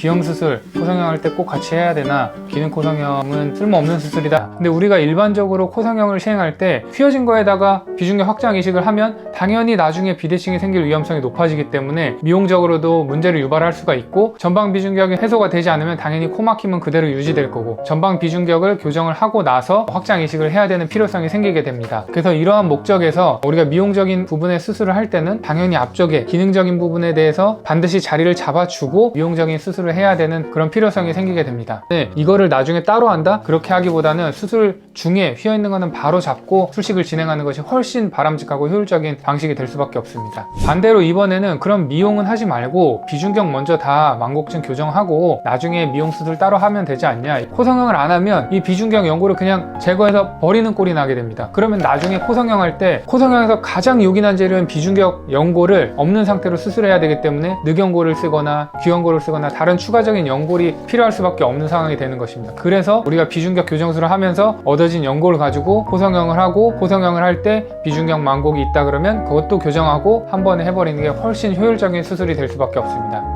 비형 수술, 코성형 할 때 꼭 같이 해야 되나? 기능 코성형은 쓸모없는 수술이다. 근데 우리가 일반적으로 코성형을 시행할 때 휘어진 거에다가 비중격 확장 이식을 하면 당연히 나중에 비대칭이 생길 위험성이 높아지기 때문에 미용적으로도 문제를 유발할 수가 있고 전방 비중격이 해소가 되지 않으면 당연히 코 막힘은 그대로 유지될 거고 전방 비중격을 교정을 하고 나서 확장 이식을 해야 되는 필요성이 생기게 됩니다. 그래서 이러한 목적에서 우리가 미용적인 부분의 수술을 할 때는 당연히 앞쪽에 기능적인 부분에 대해서 반드시 자리를 잡아주고 미용적인 수술을 해야 되는 그런 필요성이 생기게 됩니다. 네, 이거를 나중에 따로 한다? 그렇게 하기보다는 수술 중에 휘어 있는 거는 바로 잡고 술식을 진행하는 것이 훨씬 바람직하고 효율적인 방식이 될 수밖에 없습니다. 반대로 이번에는 그럼 미용은 하지 말고 비중격 먼저 다 망곡증 교정하고 나중에 미용 수술 따로 하면 되지 않냐? 코성형을 안 하면 이 비중격 연고를 그냥 제거해서 버리는 꼴이 나게 됩니다. 그러면 나중에 코성형 할 때 코성형에서 가장 요긴한 재료인 비중격 연고를 없는 상태로 수술해야 되기 때문에 늑연고를 쓰거나 귀연고를 쓰거나 다른 추가적인 연골이 필요할 수밖에 없는 상황이 되는 것입니다. 그래서 우리가 비중격 교정술을 하면서 얻어진 연골을 가지고 코성형을 하고 코성형을 할 때 비중격 망곡이 있다 그러면 그것도 교정하고 한 번에 해버리는 게 훨씬 효율적인 수술이 될 수밖에 없습니다.